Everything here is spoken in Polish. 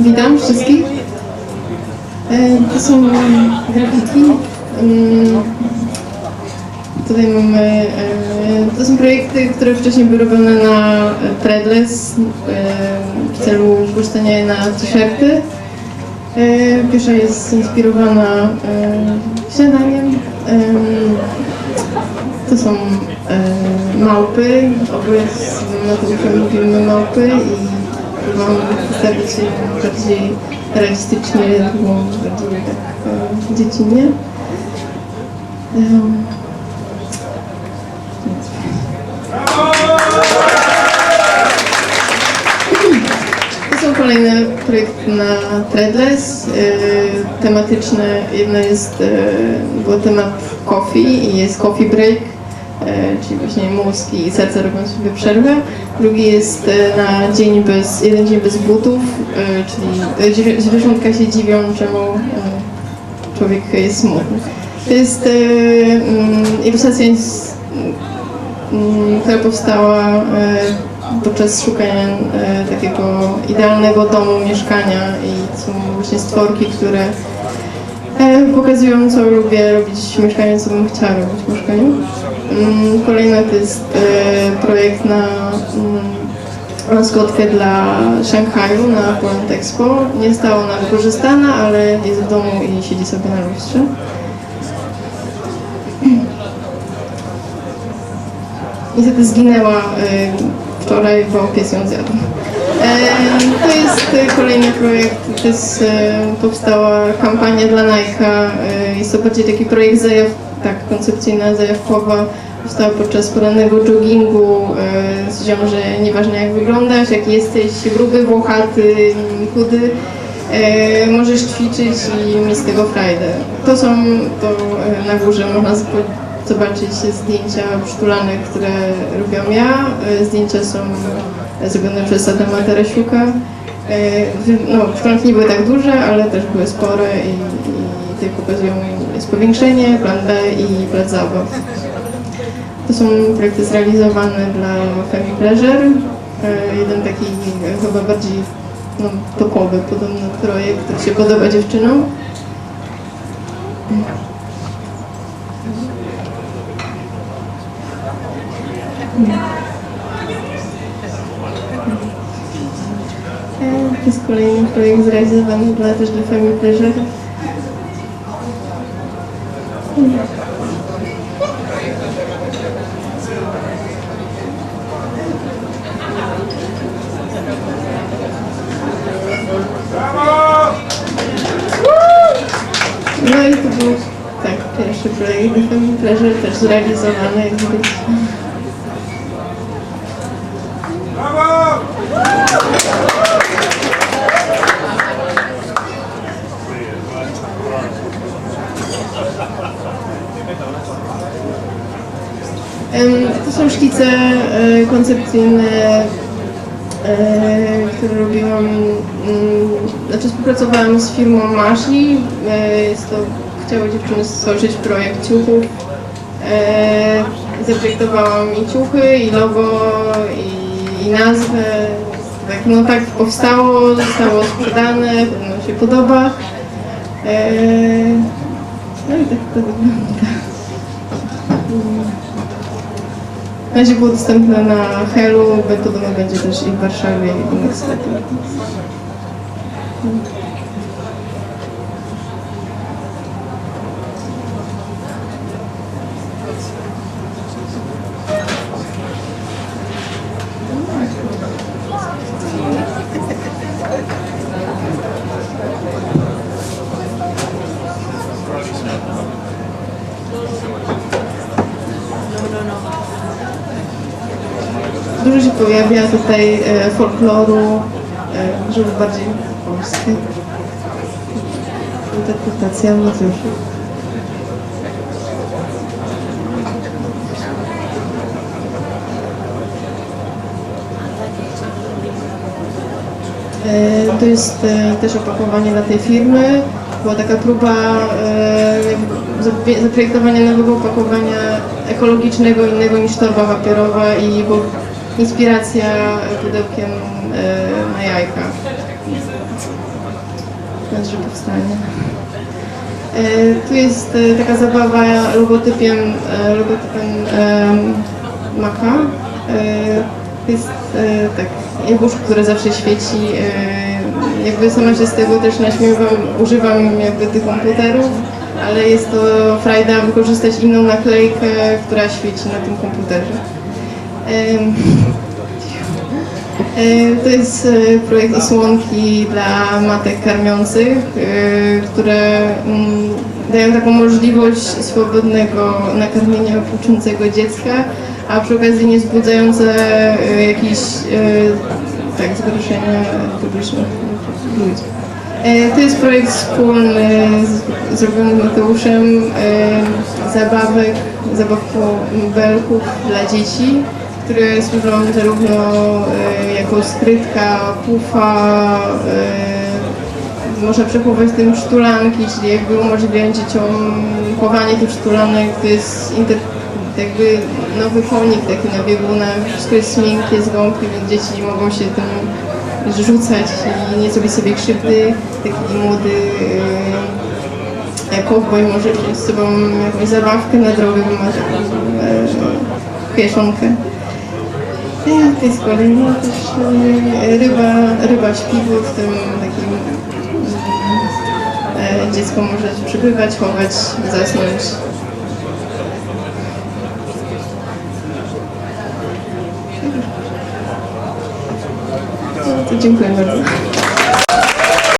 Witam wszystkich. E, To są grafiki. Mm, Tutaj mamy, e, to są projekty, które wcześniej były robione na Threadless e, w celu je na t-shirty. E, Pierwsza jest zinspirowana e, śniadaniem. To są e, małpy, oboje z Mateuszem lubimy małpy i próbowałam przedstawić je bardziej realistycznie, drugą bardziej tak e, dziecinnie. Em, To są kolejne projekty na Threadless, e, tematyczne. Jedna jest, e, był temat coffee i jest coffee break, e, czyli właśnie mózg i serce robią sobie przerwę. Drugi jest e, na dzień bez, jeden dzień bez butów, e, czyli e, zwierzątka się dziwią, czemu e, człowiek jest smutny. To jest e, mm, ilustracja, mm, która powstała e, podczas szukania e, takiego idealnego domu, mieszkania i są właśnie stworki, które e, pokazują, co lubię robić w mieszkaniu, co bym chciała robić w mieszkaniu. Mm, Kolejna to jest e, projekt na mm, maskotkę dla Szanghaju na Poland Expo. Nie została ona wykorzystana, ale jest w domu i siedzi sobie na lustrze. Niestety zginęła y, wczoraj, bo pies ją zjadł. E, to jest kolejny projekt, to jest, powstała kampania dla Nike'a. Jest to bardziej taki projekt zajaw, tak, koncepcyjna, zajawkowa. Powstała podczas porannego joggingu. Y, stwierdziłam, że nieważne jak wyglądasz, jak jesteś gruby, włochaty, chudy, e, możesz ćwiczyć i mieć z tego frajdę. To są, to e, na górze można zobaczyć zdjęcia przytulanek, które robią ja. E, Zdjęcia są zrobione przez Adama Teresiuka. E, wy- No, przytulanki nie były tak duże, ale też były spore i, i pokazują jest powiększenie, plan B i plac zabaw. To są projekty zrealizowane dla Femi Pleasure. E, Jeden taki e, chyba bardziej no, topowy podobny projekt, który się podoba dziewczynom. E, To jest kolejny projekt zrealizowany dla, też dla Family Pleasure. Family Pleasure, też widać. Em, To są szkice e, koncepcyjne, e, które robiłam, mm, znaczy współpracowałam z firmą Mashi, e, jest to, chciały dziewczyny stworzyć projekt ciuchów. E, Zaprojektowałam i ciuchy, i logo, i, i nazwę. Tak, no tak powstało, zostało sprzedane, pewno się podoba. E, No i tak to wygląda. Na razie było dostępne na Helu, podobno będzie też i w Warszawie i w innych sklepach. Dużo się pojawia tutaj e, folkloru, e, żeby bardziej polskie. Interpretacja. E, To jest e, też opakowanie dla tej firmy. Była taka próba zaprojektowania nowego opakowania ekologicznego, innego niż torba papierowa i było inspiracja pudełkiem e, na jajka. Znaczy powstanie. E, Tu jest e, taka zabawa logotypiem, logotypem. E, To jest tak, jabłuszko, które zawsze świeci. Jakby sama się z tego też naśmiewam, używam jakby tych komputerów, ale jest to frajda wykorzystać inną naklejkę, która świeci na tym komputerze. To jest e, projekt osłonki dla matek karmiących, e, które mm, dają taką możliwość swobodnego nakarmienia płuczącego dziecka, a przy okazji nie wzbudzające jakichś e, tak, zgorszenia publicznych ludzi. To jest projekt wspólny z, zrobiony Mateuszem zabawek, zabawką-belków dla dzieci, które służą zarówno e, jako skrytka, pufa, e, można przechowywać tym sztulanki, czyli jakby umożliwiając dzieciom chowanie tych sztulanek, to jest inter, jakby nowy konik taki na biegunach, wszystko jest miękkie, z gąbki, więc dzieci mogą się tym rzucać i nie zrobić sobie krzywdy. Taki młody e, kowboj może wziąć z sobą jakąś zabawkę na drogę, ma taką e, kieszonkę. Jest kolejna też e, ryba, ryba śpiwu, w tym takim e, dziecko może przybywać, chować, zasnąć. No, to dziękuję bardzo.